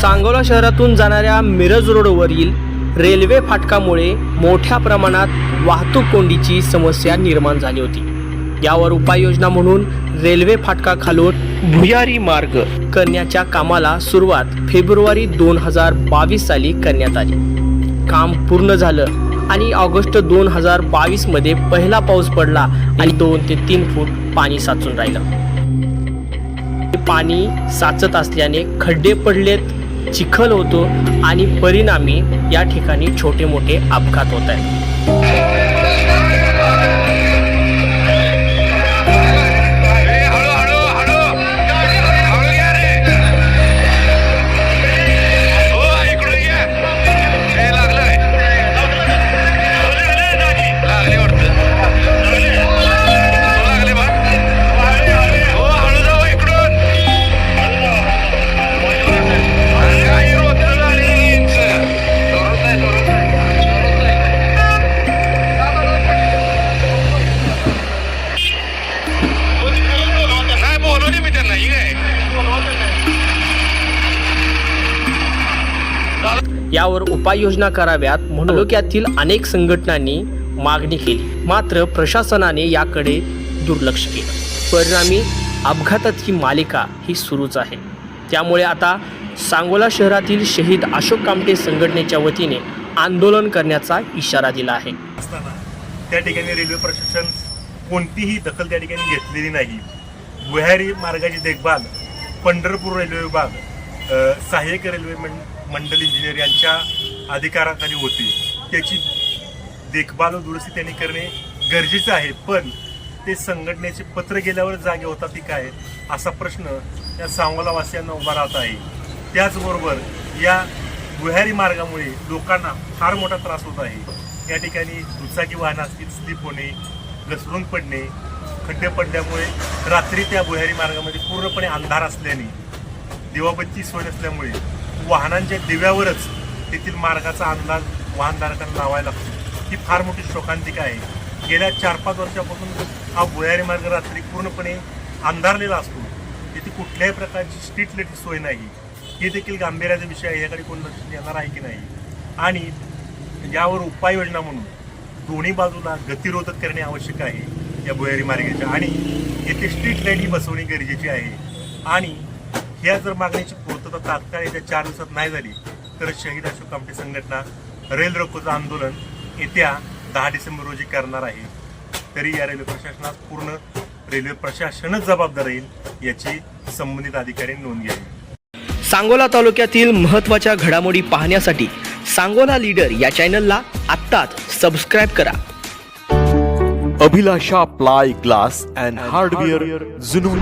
सांगोला शहरातून जाणाऱ्या मिरज रोडवरील रेल्वे फाटकामुळे मोठ्या प्रमाणात वाहतूक कोंडीची समस्या निर्माण झाली होती. यावर उपाययोजना म्हणून रेल्वे फाटकाखालून भुयारी मार्ग करण्याच्या कामाला सुरुवात फेब्रुवारी दोन हजार बावीस साली करण्यात आली. काम पूर्ण झालं आणि ऑगस्ट दोन हजार बावीसमध्ये पहिला पाऊस पडला आणि दोन ते तीन फूट पाणी साचून राहिलं. पाणी साचत असल्याने खड्डे पडलेत चिखल होतो आणि परिणामी या ठिकाणी छोटे मोठे अपघात होत आहेत. यावर उपाययोजना कराव्यात म्हणून. तालुक्यातील अनेक संघटनांनी मागणी केली. मात्र प्रशासनाने याकडे दुर्लक्ष केलं. परिणामी अपघाताची मालिका ही सुरूच आहे. त्यामुळे आता सांगोला शहरातील शहीद अशोक कामटे संघटनेच्या वतीने आंदोलन करण्याचा इशारा दिला आहे. असताना त्या ठिकाणी रेल्वे प्रशासन कोणतीही दखल त्या ठिकाणी घेतलेली नाही. भुयारी मार्गाची देखभाल पंढरपूर रेल्वे विभाग सहाय्यक रेल्वे मंडल इंजिनियर यांच्या अधिकाराखाली होती. त्याची देखभाल व दुरुस्ती त्यांनी करणे गरजेचं आहे. पण ते संघटनेचे पत्र गेल्यावर जागे होतात ती काय असा प्रश्न या सांगोलावासियांना उभा राहत आहे. त्याचबरोबर या गुहारी मार्गामुळे लोकांना फार मोठा त्रास होत आहे. या ठिकाणी दुचाकी वाहन असतील स्लिप होणे घसरून पडणे खड्डे पडल्यामुळे रात्री त्या गुहारी मार्गामध्ये पूर्णपणे अंधार असल्याने दिवाबत्ती सोय नसल्यामुळे वाहनांच्या दिव्यावरच तेथील मार्गाचा अंदाज वाहनधारकांना लावायला लागतो. ही फार मोठी शोकांतिका आहे. गेल्या चार पाच वर्षापासून हा भुयारी मार्ग रात्री पूर्णपणे अंधारलेला असतो. तिथे कुठल्याही प्रकारची स्ट्रीट लाईटची सोय नाही. हे देखील गांभीर्याचा विषय आहे. याकडे कोण लक्ष देणार आहे की नाही? आणि यावर उपाययोजना म्हणून दोन्ही बाजूला गतिरोधक करणे आवश्यक आहे या भुयारी मार्गाच्या. आणि येथे स्ट्रीट लाईटही बसवणे गरजेची आहे. आणि ह्या जर मागणीची पूर्तता तात्काळ येत्या चार दिवसात नाही झाली तर शहीद अशोक कामटे संघटना रेल रोकोचं आंदोलन येत्या दहा डिसेंबर रोजी करणार आहे. तरी या रेल्वे प्रशासनात पूर्ण रेल्वे प्रशासनच जबाबदार राहील याची संबंधित अधिकाऱ्यांनी नोंद घ्यावी. सांगोला तालुक्यातील महत्त्वाच्या घडामोडी पाहण्यासाठी सांगोला लीडर या चॅनलला आत्ताच सबस्क्राईब करा. Abhilasha ply glass and hardware जुनून